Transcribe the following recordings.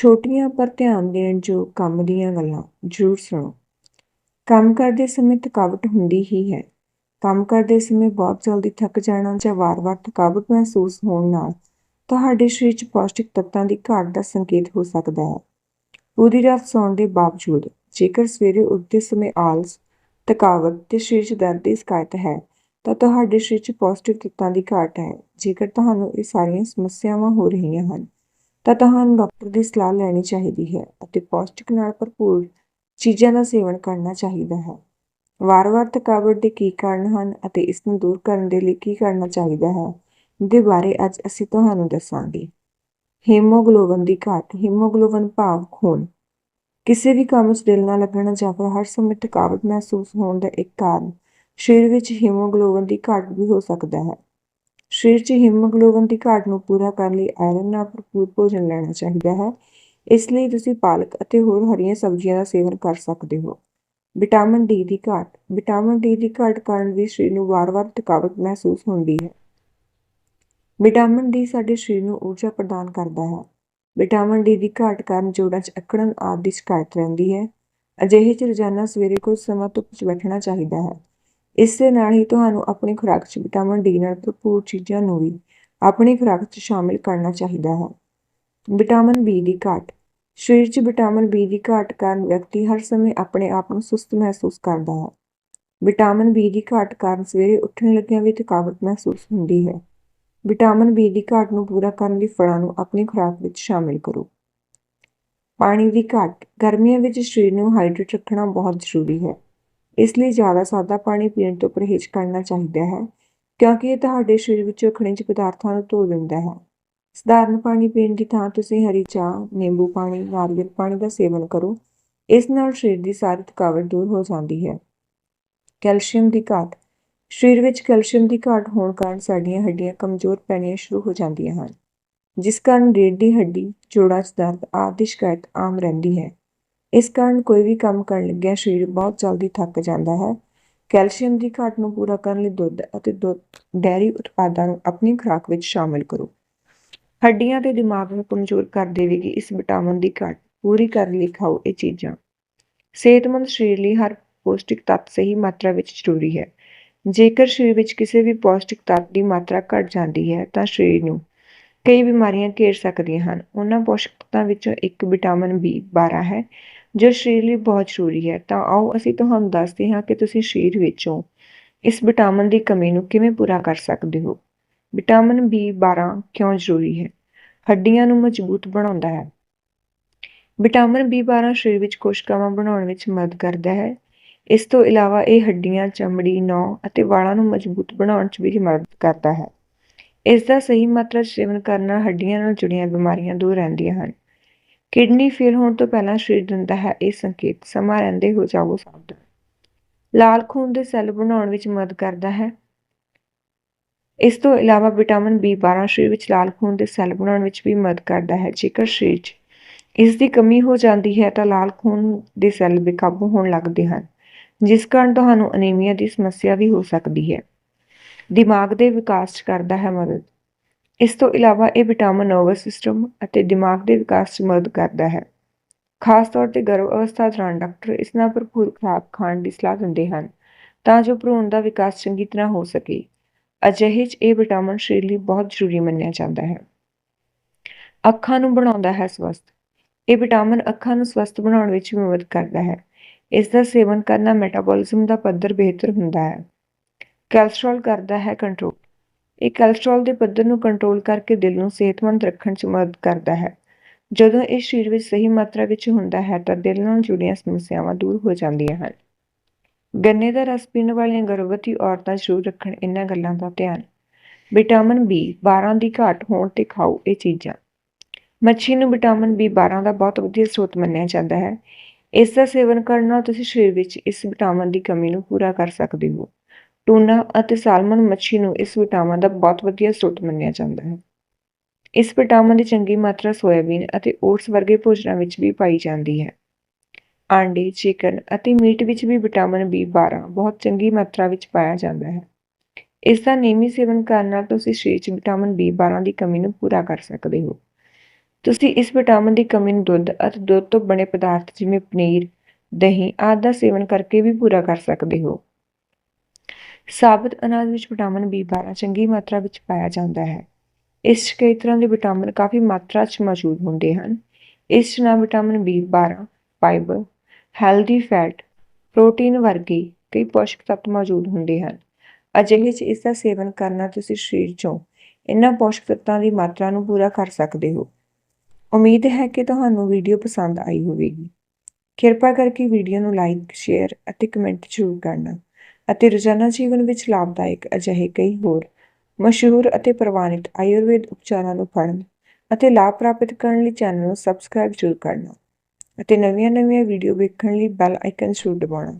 ਛੋਟੀਆਂ ਪਰ ਧਿਆਨ ਦੇਣ ਜੋ ਕੰਮ ਦੀਆਂ ਗੱਲਾਂ, ਜ਼ਰੂਰ ਸੁਣੋ। ਕੰਮ ਕਰਦੇ ਸਮੇਂ ਥਕਾਵਟ ਹੁੰਦੀ ਹੀ ਹੈ। ਕੰਮ ਕਰਦੇ ਸਮੇਂ ਬਹੁਤ ਜਲਦੀ ਥੱਕ ਜਾਣਾ ਜਾਂ ਵਾਰ-ਵਾਰ ਥਕਾਵਟ ਮਹਿਸੂਸ ਹੋਣ ਨਾਲ ਤੁਹਾਡੇ ਸਰੀਰ 'ਚ ਪੌਸ਼ਟਿਕ ਤੱਤਾਂ ਦੀ ਘਾਟ ਦਾ ਸੰਕੇਤ ਹੋ ਸਕਦਾ ਹੈ। ਪੂਰੀ ਰਾਤ ਸੌਣ ਦੇ ਬਾਵਜੂਦ, ਜੇਕਰ ਸਵੇਰੇ ਉੱਠਦੇ ਸਮੇਂ ਆਲਸ, ਥਕਾਵਟ ਤੇ ਸਰੀਰ 'ਚ ਦਰਦ ਦੀ ਸ਼ਿਕਾਇਤ ਹੈ, ਤਾਂ ਤੁਹਾਡੇ ਸਰੀਰ 'ਚ ਪੌਸ਼ਟਿਕ ਤੱਤਾਂ ਦੀ ਘਾਟ ਹੈ। ਜੇਕਰ ਤੁਹਾਨੂੰ ਇਹ ਸਾਰੀਆਂ ਸਮੱਸਿਆਵਾਂ ਹੋ ਰਹੀਆਂ ਹਨ ਤਾਂ ਤੁਹਾਨੂੰ ਡਾਕਟਰ ਦੀ ਸਲਾਹ ਲੈਣੀ ਚਾਹੀਦੀ ਹੈ ਅਤੇ ਪੌਸ਼ਟਿਕ ਨਾਲ ਭਰਪੂਰ ਚੀਜ਼ਾਂ ਦਾ ਸੇਵਨ ਕਰਨਾ ਚਾਹੀਦਾ ਹੈ। ਵਾਰ-ਵਾਰ ਥਕਾਵਟ ਦੇ ਕੀ ਕਾਰਨ ਹਨ ਅਤੇ ਇਸ ਨੂੰ ਦੂਰ ਕਰਨ ਦੇ ਲਈ ਕੀ ਕਰਨਾ ਚਾਹੀਦਾ ਹੈ, ਦੇ ਬਾਰੇ ਅੱਜ ਅਸੀਂ ਤੁਹਾਨੂੰ ਦੱਸਾਂਗੇ। ਹੀਮੋਗਲੋਬਨ ਦੀ ਘਾਟ, ਹੀਮੋਗਲੋਬਿਨ ਭਾਵ ਖੂਨ। ਕਿਸੇ ਵੀ ਕੰਮ 'ਚ ਦਿਲ ਨਾ ਲੱਗਣਾ ਜਾਂ ਫਿਰ ਹਰ ਸਮੇਂ ਥਕਾਵਟ ਮਹਿਸੂਸ ਹੋਣ ਦਾ ਇੱਕ ਕਾਰਨ, ਸਰੀਰ ਵਿੱਚ ਹੀਮੋਗਲੋਬਨ ਦੀ ਘਾਟ ਵੀ ਹੋ ਸਕਦਾ ਹੈ। ਸਰੀਰ 'ਚ ਹੀਮੋਗਲੋਬਿਨ ਦੀ ਘਾਟ ਨੂੰ ਪੂਰਾ ਕਰਨ ਲਈ ਆਇਰਨ ਨਾਲ ਭਰਪੂਰ ਭੋਜਨ ਲੈਣਾ ਚਾਹੀਦਾ ਹੈ। ਇਸ ਲਈ ਤੁਸੀਂ ਪਾਲਕ ਅਤੇ ਹੋਰ ਹਰੀਆਂ ਸਬਜ਼ੀਆਂ ਦਾ ਸੇਵਨ ਕਰ ਸਕਦੇ ਹੋ। ਵਿਟਾਮਿਨ ਡੀ ਦੀ ਘਾਟ। ਵਿਟਾਮਿਨ ਡੀ ਦੀ ਘਾਟ ਕਾਰਨ ਵੀ ਸਰੀਰ ਨੂੰ ਵਾਰ-ਵਾਰ ਥਕਾਵਟ ਮਹਿਸੂਸ ਹੁੰਦੀ ਹੈ। ਵਿਟਾਮਿਨ ਡੀ ਸਾਡੇ ਸਰੀਰ ਨੂੰ ਊਰਜਾ ਪ੍ਰਦਾਨ ਕਰਦਾ ਹੈ। ਵਿਟਾਮਿਨ ਡੀ ਦੀ ਘਾਟ ਕਾਰਨ ਜੋੜਾਂ 'ਚ ਅਕੜਨ ਆਦਿ ਦੀ ਸ਼ਿਕਾਇਤ ਰਹਿੰਦੀ ਹੈ। ਅਜਿਹੇ 'ਚ ਰੋਜ਼ਾਨਾ ਸਵੇਰੇ ਕੁਝ ਸਮਾਂ ਧੁੱਪ 'ਚ ਬੈਠਣਾ ਚਾਹੀਦਾ ਹੈ। ਇਸ ਦੇ ਨਾਲ ਹੀ ਤੁਹਾਨੂੰ ਆਪਣੀ ਖੁਰਾਕ 'ਚ ਵਿਟਾਮਿਨ ਡੀ ਨਾਲ ਭਰਪੂਰ ਚੀਜ਼ਾਂ ਨੂੰ ਵੀ ਆਪਣੀ ਖੁਰਾਕ 'ਚ ਸ਼ਾਮਿਲ ਕਰਨਾ ਚਾਹੀਦਾ ਹੈ। ਵਿਟਾਮਿਨ ਬੀ ਦੀ ਘਾਟ। ਸਰੀਰ 'ਚ ਵਿਟਾਮਿਨ ਬੀ ਦੀ ਘਾਟ ਕਾਰਨ ਵਿਅਕਤੀ ਹਰ ਸਮੇਂ ਆਪਣੇ ਆਪ ਨੂੰ ਸੁਸਤ ਮਹਿਸੂਸ ਕਰਦਾ ਹੈ। ਵਿਟਾਮਿਨ ਬੀ ਦੀ ਘਾਟ ਕਾਰਨ ਸਵੇਰੇ ਉੱਠਣ ਲੱਗਿਆਂ ਵੀ ਥਕਾਵਟ ਮਹਿਸੂਸ ਹੁੰਦੀ ਹੈ। ਵਿਟਾਮਿਨ ਬੀ ਦੀ ਘਾਟ ਨੂੰ ਪੂਰਾ ਕਰਨ ਲਈ ਫਲਾਂ ਨੂੰ ਆਪਣੀ ਖੁਰਾਕ ਵਿੱਚ ਸ਼ਾਮਿਲ ਕਰੋ। ਪਾਣੀ ਦੀ ਘਾਟ। ਗਰਮੀਆਂ ਵਿੱਚ ਸਰੀਰ ਨੂੰ ਹਾਈਡਰੇਟ ਰੱਖਣਾ ਬਹੁਤ ਜ਼ਰੂਰੀ ਹੈ। ਇਸ ਲਈ ਜ਼ਿਆਦਾ ਸਾਦਾ ਪਾਣੀ ਪੀਣ ਤੋਂ ਪਰਹੇਜ਼ ਕਰਨਾ ਚਾਹੀਦਾ ਹੈ, ਕਿਉਂਕਿ ਇਹ ਤੁਹਾਡੇ ਸਰੀਰ ਵਿੱਚੋਂ ਖਣਿਜ ਪਦਾਰਥਾਂ ਨੂੰ ਧੋ ਦਿੰਦਾ ਹੈ। ਸਧਾਰਨ ਪਾਣੀ ਪੀਣ ਦੀ ਥਾਂ ਤੁਸੀਂ ਹਰੀ ਚਾਹ, ਨਿੰਬੂ ਪਾਣੀ, ਨਾਰੀਅਲ ਪਾਣੀ ਦਾ ਸੇਵਨ ਕਰੋ, ਇਸ ਨਾਲ ਸਰੀਰ ਦੀ ਸਾਰੀ ਥਕਾਵਟ ਦੂਰ ਹੋ ਜਾਂਦੀ ਹੈ। ਕੈਲਸ਼ੀਅਮ ਦੀ ਘਾਟ, ਸਰੀਰ ਵਿੱਚ ਕੈਲਸ਼ੀਅਮ ਦੀ ਘਾਟ ਹੋਣ ਕਾਰਨ ਸਾਡੀਆਂ ਹੱਡੀਆਂ ਕਮਜ਼ੋਰ ਪੈਣੀਆਂ ਸ਼ੁਰੂ ਹੋ ਜਾਂਦੀਆਂ ਹਨ, ਜਿਸ ਕਾਰਨ ਰੀੜ੍ਹ ਦੀ ਹੱਡੀ, ਜੋੜਾਂ 'ਚ ਦਰਦ ਆਦਿ ਦੀ ਸ਼ਿਕਾਇਤ ਆਮ ਰਹਿੰਦੀ ਹੈ। ਇਸ ਕਾਰਨ ਕੋਈ ਵੀ ਕੰਮ ਕਰਨ ਲੱਗਿਆ, ਸਰੀਰ ਬਹੁਤ ਜਲਦੀ ਥੱਕ ਜਾਂਦਾ ਹੈ। ਕੈਲਸ਼ੀਅਮ ਦੀ ਘਾਟ ਨੂੰ ਪੂਰਾ ਕਰਨ ਲਈ ਦੁੱਧ ਅਤੇ ਦੁੱਧ ਡੈਰੀ ਉਤਪਾਦਾਂ ਨੂੰ ਆਪਣੀ ਖੁਰਾਕ ਵਿੱਚ ਸ਼ਾਮਿਲ ਕਰੋ। ਹੱਡੀਆਂ ਤੇ ਦਿਮਾਗ ਨੂੰ ਕਮਜ਼ੋਰ ਕਰ ਦੇਵੇਗੀ, ਇਸ ਵਿਟਾਮਿਨ ਦੀ ਘਾਟ ਪੂਰੀ ਕਰਨ ਲਈ ਖਾਓ ਇਹ ਚੀਜ਼ਾਂ। ਸਿਹਤਮੰਦ ਸਰੀਰ ਲਈ ਹਰ ਪੌਸ਼ਟਿਕ ਤੱਤ ਸਹੀ ਮਾਤਰਾ ਵਿੱਚ ਜ਼ਰੂਰੀ ਹੈ। ਜੇਕਰ ਸਰੀਰ ਵਿੱਚ ਕਿਸੇ ਵੀ ਪੌਸ਼ਟਿਕ ਤੱਤ ਦੀ ਮਾਤਰਾ ਘਟ ਜਾਂਦੀ ਹੈ, ਤਾਂ ਸਰੀਰ ਨੂੰ ਕਈ ਬਿਮਾਰੀਆਂ ਘੇਰ ਸਕਦੀਆਂ ਹਨ। ਉਹਨਾਂ ਪੌਸ਼ਟਿਕ ਤੱਤਾਂ ਵਿੱਚੋਂ ਇੱਕ ਵਿਟਾਮਿਨ ਬੀ 12 ਹੈ। ਜੋ ਸਰੀਰ ਲਈ ਬਹੁਤ ਜ਼ਰੂਰੀ ਹੈ, ਤਾਂ ਆਓ ਅਸੀਂ ਤੁਹਾਨੂੰ ਦੱਸਦੇ ਹਾਂ ਕਿ ਤੁਸੀਂ ਸਰੀਰ ਵਿੱਚੋਂ ਇਸ ਵਿਟਾਮਿਨ ਦੀ ਕਮੀ ਨੂੰ ਕਿਵੇਂ ਪੂਰਾ ਕਰ ਸਕਦੇ ਹੋ। ਵਿਟਾਮਿਨ ਬੀ 12 ਕਿਉਂ ਜ਼ਰੂਰੀ ਹੈ? ਹੱਡੀਆਂ ਨੂੰ ਮਜ਼ਬੂਤ ਬਣਾਉਂਦਾ ਹੈ। ਵਿਟਾਮਿਨ ਬੀ 12 ਸਰੀਰ ਵਿੱਚ ਕੋਸ਼ਿਕਾਵਾਂ ਬਣਾਉਣ ਵਿੱਚ ਮਦਦ ਕਰਦਾ ਹੈ। ਇਸ ਤੋਂ ਇਲਾਵਾ ਇਹ ਹੱਡੀਆਂ, ਚਮੜੀ ਨੌ ਅਤੇ ਵਾਲਾਂ ਨੂੰ ਮਜ਼ਬੂਤ ਬਣਾਉਣ 'ਚ ਵੀ ਮਦਦ ਕਰਦਾ ਹੈ। ਇਸ ਦਾ ਸਹੀ ਮਾਤਰਾ ਸੇਵਨ ਕਰਨ ਨਾਲ ਹੱਡੀਆਂ ਨਾਲ ਜੁੜੀਆਂ ਬਿਮਾਰੀਆਂ ਦੂਰ ਰਹਿੰਦੀਆਂ ਹਨ। ਕਿਡਨੀ ਫੇਲ ਹੋਣ ਤੋਂ ਪਹਿਲਾਂ ਸਰੀਰ ਦਿੰਦਾ ਹੈ, ਇਹ ਸੰਕੇਤ ਸਮਾਂ ਰਹਿੰਦੇ ਹੋ ਜਾਵੋ ਸਾਵਧਾਨ। ਲਾਲ ਖੂਨ ਦੇ ਸੈੱਲ ਬਣਾਉਣ ਵਿੱਚ ਮਦਦ ਕਰਦਾ ਹੈ। ਇਸ ਤੋਂ ਇਲਾਵਾ ਵਿਟਾਮਿਨ B12 ਸਰੀਰ ਵਿੱਚ ਲਾਲ ਖੂਨ ਦੇ ਸੈੱਲ ਬਣਾਉਣ ਵਿੱਚ ਵੀ ਮਦਦ ਕਰਦਾ ਹੈ। ਜੇਕਰ ਸਰੀਰ 'ਚ ਇਸ ਦੀ ਕਮੀ ਹੋ ਜਾਂਦੀ ਹੈ ਤਾਂ ਲਾਲ ਖੂਨ ਦੇ ਸੈੱਲ ਬੇਕਾਬੂ ਹੋਣ ਲੱਗਦੇ ਹਨ, ਜਿਸ ਕਾਰਨ ਤੁਹਾਨੂੰ ਅਨੀਮੀਆ ਦੀ ਸਮੱਸਿਆ ਵੀ ਹੋ ਸਕਦੀ ਹੈ। ਦਿਮਾਗ ਦੇ ਵਿਕਾਸ 'ਚ ਕਰਦਾ ਹੈ ਮਦਦ। ਇਸ ਤੋਂ ਇਲਾਵਾ ਇਹ ਵਿਟਾਮਿਨ ਨਰਵਸ ਸਿਸਟਮ ਅਤੇ ਦਿਮਾਗ ਦੇ ਵਿਕਾਸ 'ਚ ਮਦਦ ਕਰਦਾ ਹੈ। ਖਾਸ ਤੌਰ ਤੇ ਗਰਭ ਅਵਸਥਾ ਦੌਰਾਨ ਡਾਕਟਰ ਇਸ ਨਾਲ ਭਰਪੂਰ ਖੁਰਾਕ ਖਾਣ ਦੀ ਸਲਾਹ ਦਿੰਦੇ ਹਨ ਤਾਂ ਜੋ ਭਰੂਣ ਦਾ ਵਿਕਾਸ ਚੰਗੀ ਤਰ੍ਹਾਂ ਹੋ ਸਕੇ। ਅਜਿਹੇ 'ਚ ਇਹ ਵਿਟਾਮਿਨ ਸਰੀਰ ਲਈ ਬਹੁਤ ਜ਼ਰੂਰੀ ਮੰਨਿਆ ਜਾਂਦਾ ਹੈ। ਅੱਖਾਂ ਨੂੰ ਬਣਾਉਂਦਾ ਹੈ ਸਵਸਥ। ਇਹ ਵਿਟਾਮਿਨ ਅੱਖਾਂ ਨੂੰ ਸਵਸਥ ਬਣਾਉਣ ਵਿੱਚ ਵੀ ਮਦਦ ਕਰਦਾ ਹੈ। ਇਸ ਦਾ ਸੇਵਨ ਕਰਨਾ ਮੈਟਾਬੋਲਿਜ਼ਮ ਦਾ ਪੱਧਰ ਬਿਹਤਰ ਹੁੰਦਾ ਹੈ। ਕੈਲਸਟ੍ਰੋਲ ਕਰਦਾ ਹੈ ਕੰਟਰੋਲ ਇਹ ਕੈਲਸਟ੍ਰੋਲ ਦੇ ਪੱਧਰ ਨੂੰ ਕੰਟਰੋਲ ਕਰਕੇ ਦਿਲ ਨੂੰ ਸਿਹਤਮੰਦ ਰੱਖਣ 'ਚ ਮਦਦ ਕਰਦਾ ਹੈ। ਜਦੋਂ ਇਹ ਸਰੀਰ ਵਿੱਚ ਸਹੀ ਮਾਤਰਾ ਵਿੱਚ ਹੁੰਦਾ ਹੈ ਤਾਂ ਦਿਲ ਨਾਲ ਜੁੜੀਆਂ ਸਮੱਸਿਆਵਾਂ ਦੂਰ ਹੋ ਜਾਂਦੀਆਂ ਹਨ। ਗੰਨੇ ਦਾ ਰਸ ਪੀਣ ਵਾਲੀਆਂ ਗਰਭਵਤੀ ਔਰਤਾਂ ਜ਼ਰੂਰ ਰੱਖਣ ਇਹਨਾਂ ਗੱਲਾਂ ਦਾ ਧਿਆਨ। ਵਿਟਾਮਿਨ ਬੀ 12 ਦੀ ਘਾਟ ਹੋਣ ਤੇ ਖਾਓ ਇਹ ਚੀਜ਼ਾਂ। ਮੱਛੀ ਨੂੰ ਵਿਟਾਮਿਨ ਬੀ 12 ਦਾ ਬਹੁਤ ਵਧੀਆ ਸਰੋਤ ਮੰਨਿਆ ਜਾਂਦਾ ਹੈ। ਇਸ ਦਾ ਸੇਵਨ ਕਰਨ ਨਾਲ ਤੁਸੀਂ ਸਰੀਰ ਵਿੱਚ ਇਸ ਵਿਟਾਮਿਨ ਦੀ ਕਮੀ ਨੂੰ ਪੂਰਾ ਕਰ ਸਕਦੇ ਹੋ। ਟੂਨਾ ਅਤੇ ਸਾਲਮਨ ਮੱਛੀ ਨੂੰ ਇਸ ਵਿਟਾਮਿਨ ਦਾ ਬਹੁਤ ਵਧੀਆ ਸਰੋਤ ਮੰਨਿਆ ਜਾਂਦਾ ਹੈ। ਇਸ ਵਿਟਾਮਿਨ ਦੀ ਚੰਗੀ ਮਾਤਰਾ ਸੋਇਆਬੀਨ ਅਤੇ ਓਟਸ ਵਰਗੇ ਭੋਜਨਾਂ ਵਿੱਚ ਵੀ ਪਾਈ ਜਾਂਦੀ ਹੈ। ਆਂਡੇ, ਚਿਕਨ ਅਤੇ ਮੀਟ ਵਿੱਚ ਵੀ ਵਿਟਾਮਿਨ B12 ਬਹੁਤ ਚੰਗੀ ਮਾਤਰਾ ਵਿੱਚ ਪਾਇਆ ਜਾਂਦਾ ਹੈ। ਇਸ ਦਾ ਨਿਯਮਿਤ ਸੇਵਨ ਕਰਨ ਨਾਲ ਤੁਸੀਂ ਸਰੀਰ 'ਚ ਵਿਟਾਮਿਨ B12 ਦੀ ਕਮੀ ਨੂੰ ਪੂਰਾ ਕਰ ਸਕਦੇ ਹੋ। ਤੁਸੀਂ ਇਸ ਵਿਟਾਮਿਨ ਦੀ ਕਮੀ ਨੂੰ ਦੁੱਧ ਅਤੇ ਦੁੱਧ ਤੋਂ ਬਣੇ ਪਦਾਰਥ ਜਿਵੇਂ ਪਨੀਰ, ਦਹੀਂ ਆਦਿ ਦਾ ਸੇਵਨ ਕਰਕੇ ਵੀ ਪੂਰਾ ਕਰ ਸਕਦੇ ਹੋ। ਸਾਬਤ ਅਨਾਜ ਵਿੱਚ ਵਿਟਾਮਿਨ B12 ਚੰਗੀ ਮਾਤਰਾ ਵਿੱਚ ਪਾਇਆ ਜਾਂਦਾ ਹੈ। ਇਸ 'ਚ ਕਈ ਤਰ੍ਹਾਂ ਦੇ ਵਿਟਾਮਿਨ ਕਾਫੀ ਮਾਤਰਾ 'ਚ ਮੌਜੂਦ ਹੁੰਦੇ ਹਨ। ਇਸ 'ਚ ਨਾ vitamin B12 fibre, healthy fat, protein ਵਰਗੇ ਕਈ ਪੋਸ਼ਕ ਤੱਤ ਮੌਜੂਦ ਹੁੰਦੇ ਹਨ। ਅਜਿਹੇ 'ਚ ਇਸ ਦਾ ਸੇਵਨ ਕਰਨਾ ਤੁਸੀਂ ਸਰੀਰ 'ਚੋਂ ਇਹਨਾਂ ਪੋਸ਼ਕ ਤੱਤਾਂ ਦੀ ਮਾਤਰਾ ਨੂੰ ਪੂਰਾ ਕਰ ਸਕਦੇ ਹੋ। ਉਮੀਦ ਹੈ ਕਿ ਤੁਹਾਨੂੰ ਵੀਡੀਓ ਪਸੰਦ ਆਈ ਹੋਵੇਗੀ। ਕਿਰਪਾ ਕਰਕੇ ਵੀਡੀਓ ਨੂੰ ਲਾਈਕ, ਸ਼ੇਅਰ ਅਤੇ ਕਮੈਂਟ ਜ਼ਰੂਰ ਕਰਨਾ। ਅਤੇ ਰੋਜ਼ਾਨਾ ਜੀਵਨ ਵਿੱਚ ਲਾਭਦਾਇਕ ਅਜਿਹੇ ਕਈ ਹੋਰ ਮਸ਼ਹੂਰ ਅਤੇ ਪ੍ਰਵਾਨਿਤ ਆਯੁਰਵੇਦ ਉਪਚਾਰਾਂ ਨੂੰ ਪੜ੍ਹਨ ਅਤੇ ਲਾਭ ਪ੍ਰਾਪਤ ਕਰਨ ਲਈ ਚੈਨਲ ਨੂੰ ਸਬਸਕ੍ਰਾਈਬ ਜ਼ਰੂਰ ਕਰਨਾ ਅਤੇ ਨਵੀਆਂ-ਨਵੀਆਂ ਵੀਡੀਓ ਵੇਖਣ ਲਈ ਬੈਲ ਆਈਕਨ ਜ਼ਰੂਰ ਦਬਾਉਣਾ।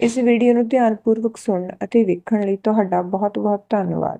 ਇਸ ਵੀਡੀਓ ਨੂੰ ਧਿਆਨਪੂਰਵਕ ਸੁਣਨ ਅਤੇ ਵੇਖਣ ਲਈ ਤੁਹਾਡਾ ਬਹੁਤ-ਬਹੁਤ ਧੰਨਵਾਦ।